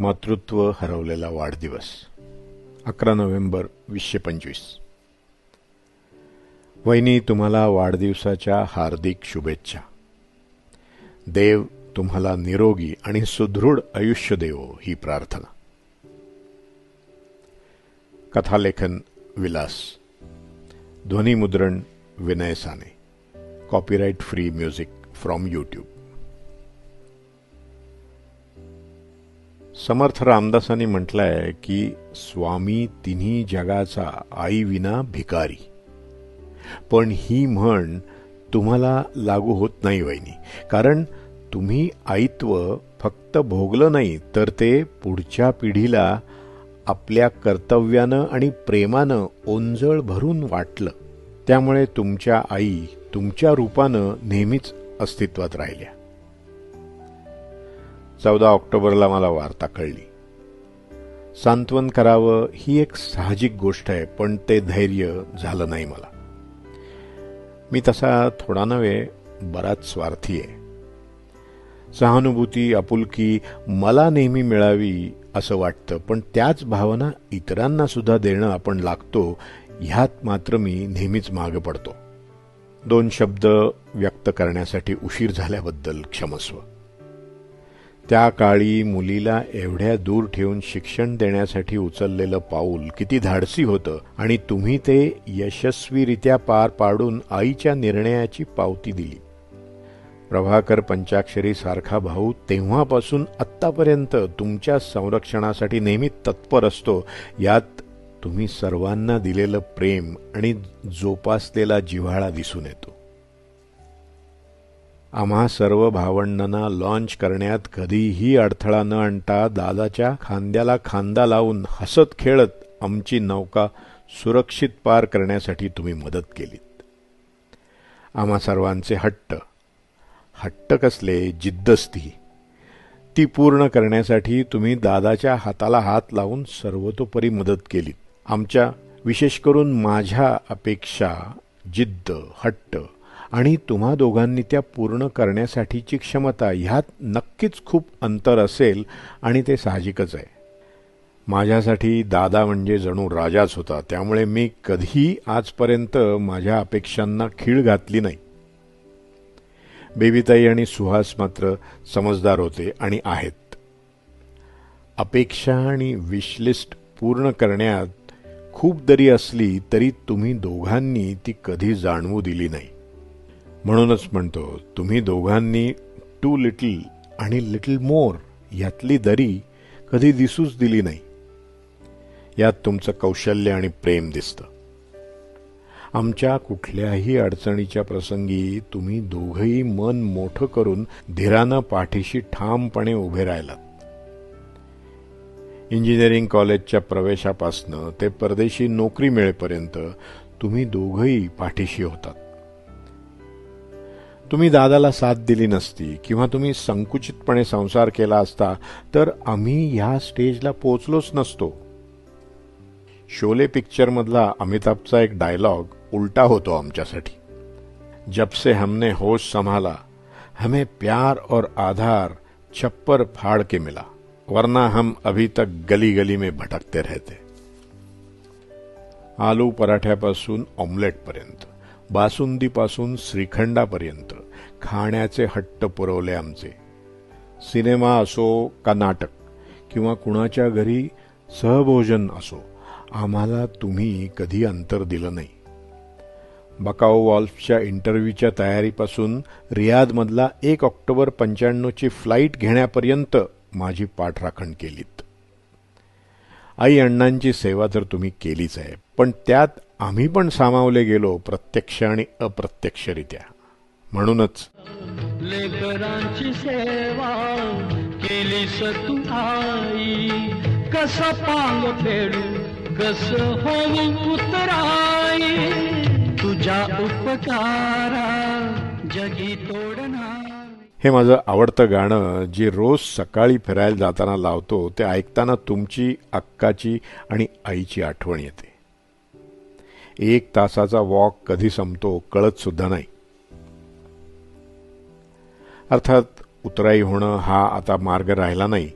मातृत्व हरवलेला वाढदिवस अकरा नोव्हेंबर वीसशे पंचवीस. वहिनी तुम्हाला वाढदिवसाच्या हार्दिक शुभेच्छा. देव तुम्हाला निरोगी आणि सुदृढ आयुष्य देवो ही प्रार्थना. कथालेखन विलास. ध्वनिमुद्रण Vinay Sane. Copyright free music from YouTube Samarth रामदासांनी म्हटलंय की स्वामी तिन्ही जगाचा आई विना भिकारी. पण ही म्हण तुम्हाला लागू होत नाही वहिनी. कारण तुम्ही आईत्व फक्त भोगलं नाही तर ते पुढच्या पिढीला आपल्या कर्तव्यानं आणि प्रेमानं ओंजळ भरून वाटलं. त्यामुळे तुमच्या आई तुमच्या रूपानं नेहमीच अस्तित्वात राहिल्या. चौदा ऑक्टोबरला मला वार्ता कळली. सांत्वन करावं ही एक साहजिक गोष्ट आहे पण ते धैर्य झालं नाही मला. मी तसा थोडा नव्हे बराच स्वार्थी आहे. सहानुभूती आपुलकी मला नेहमी मिळावी असं वाटतं पण त्याच भावना इतरांना सुद्धा देणं आपण लागतो ह्यात मात्र मी नेहमीच मागे पडतो. दोन शब्द व्यक्त करण्यासाठी उशीर झाल्याबद्दल क्षमस्व. त्या काळी मुलीला एवढ्या दूर ठेवून शिक्षण देण्यासाठी उचललेलं पाऊल किती धाडसी होतं आणि तुम्ही ते यशस्वीरित्या पार पाडून आईच्या निर्णयाची पावती दिली. प्रभाकर पंचाक्षरी सारखा भाऊ तेव्हापासून आत्तापर्यंत तुमच्या संरक्षणासाठी नेहमी तत्पर असतो. यात तुम्ही सर्वांना दिलेलं प्रेम आणि जोपासलेला जिव्हाळा दिसून येतो. आम्हा सर्व भावंडांना लॉन्च करण्यात कधीही अडथळा न आणता दादाच्या खांद्याला खांदा लावून हसत खेळत आमची नौका सुरक्षित पार करण्यासाठी तुम्ही मदत केलीत. आम्हा सर्वांचे हट्ट. हट्ट कसले? जिद्दस्ती. ती पूर्ण करण्यासाठी तुम्ही दादाच्या हाताला हात लावून सर्वतोपरी मदत केलीत. आमच्या विशेष करून माझ्या अपेक्षा जिद्द हट्ट आणि तुम्हा दोघांनी त्या पूर्ण करण्यासाठीची क्षमता ह्यात नक्कीच खूप अंतर असेल आणि ते साहजिकच आहे. माझ्यासाठी दादा म्हणजे जणू राजाच होता त्यामुळे मी कधीही आजपर्यंत माझ्या अपेक्षांना खीळ घातली नाही. बेबीताई आणि सुहास मात्र समजदार होते आणि आहेत. अपेक्षा आणि विशलिस्ट पूर्ण करण्यात खूप दरी असली तरी तुम्ही दोघांनी ती कधी जाणवू दिली नाही. म्हणूनच म्हणतो तुम्ही दोघांनी टू लिटल आणि लिटल मोर यातली दरी कधी दिसूच दिली नाही. यात तुमचं कौशल्य आणि प्रेम दिसतं. आमच्या कुठल्याही अडचणीच्या प्रसंगी तुम्ही दोघही मन मोठं करून धीरानं पाठीशी ठामपणे उभे राहिलात. इंजिनिअरिंग कॉलेजच्या प्रवेशापासनं ते परदेशी नोकरी मिळेपर्यंत तुम्ही दोघही पाठीशी होतात. तुम्ही दादाला साथ दिली नसती किंवा तुम्ही संकुचितपणे संसार केला असता तर आम्ही ह्या स्टेजला पोचलोच नसतो. शोले पिक्चरमधला अमिताभचा एक डायलॉग उलटा होतो आमच्यासाठी. जब से हमने होश संभाला हमें प्यार और आधार छप्पर फाड़ के मिला वरना हम अभी तक गली गली में भटकते रहते. आलू पराठ्यापासून ऑमलेटपर्यंत बासुंदीपासून श्रीखंडापर्यंत खाण्याचे हट्ट पुरवले आमचे. सिनेमा असो का नाटक किंवा कुणाच्या घरी सहभोजन असो आम्हाला तुम्ही कधी अंतर दिलं नाही. बकाओ वॉल्फच्या इंटरव्ह्यूच्या तयारीपासून रियादमधला एक ऑक्टोबर पंच्याण्णवची फ्लाईट घेण्यापर्यंत माझी पाठराखण केलीत. आई अण्णांची सेवा तर तुम्ही केलीच आहे पण त्यात आम्ही पण सामावले गेलो प्रत्यक्ष आणि अप्रत्यक्षरित्या. म्हणूनच लेकरांची सेवा केली आई. कस पांग फेडू कस होऊ उतराई तुझ्या उपकारा जगी तोडणार. हे माझं आवडतं गाणं जे रोज सकाळी फिरायला जाताना लावतो ते ऐकताना तुमची अक्काची आणि आईची आठवण येते. एक तासाचा वॉक कधी संपतो कळत सुद्धा नाही. अर्थात उतराई होणं हा आता मार्ग राहिला नाही.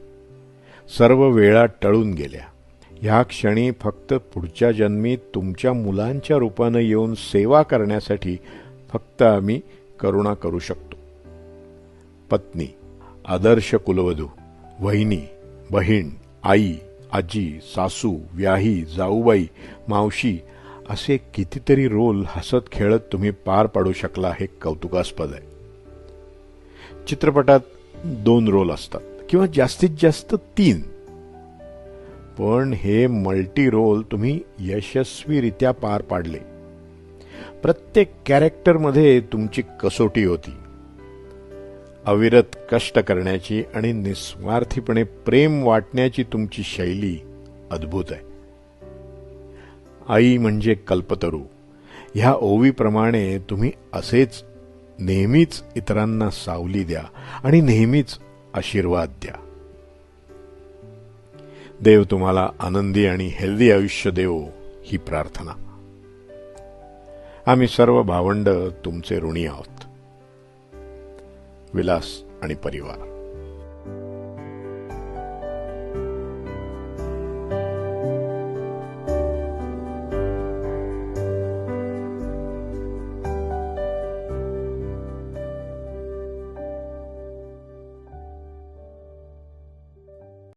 सर्व वेळा टळून गेल्या. ह्या क्षणी फक्त पुढच्या जन्मी तुमच्या मुलांच्या रूपानं येऊन सेवा करण्यासाठी फक्त आम्ही करुणा करू शकतो. पत्नी आदर्श कुलवधू वहिनी बहीण आई आजी सासू व्याही जाऊबाई मावशी असे कितीतरी रोल हसत खेळत तुम्ही पार पाडू शकला हे कौतुकास्पद आहे. चित्रपटात दोन रोल असतात किंवा जास्तीत जास्त तीन. पण हे मल्टी रोल तुम्ही यशस्वीरित्या पार पाडले. प्रत्येक कॅरेक्टरमध्ये तुमची कसोटी होती. अविरत कष्ट करण्याची आणि निस्वार्थीपणे प्रेम वाटण्याची तुमची शैली अद्भुत आहे. आई म्हणजे कल्पतरू. ह्या ओवीप्रमाणे तुम्ही असेच नेहमीच इतरांना सावली द्या आणि नेहमीच आशीर्वाद द्या. देव तुम्हाला आनंदी आणि हेल्दी आयुष्य देवो ही प्रार्थना. आम्ही सर्व भावंड तुमचे ऋणी आहोत. विलास आणि परिवार.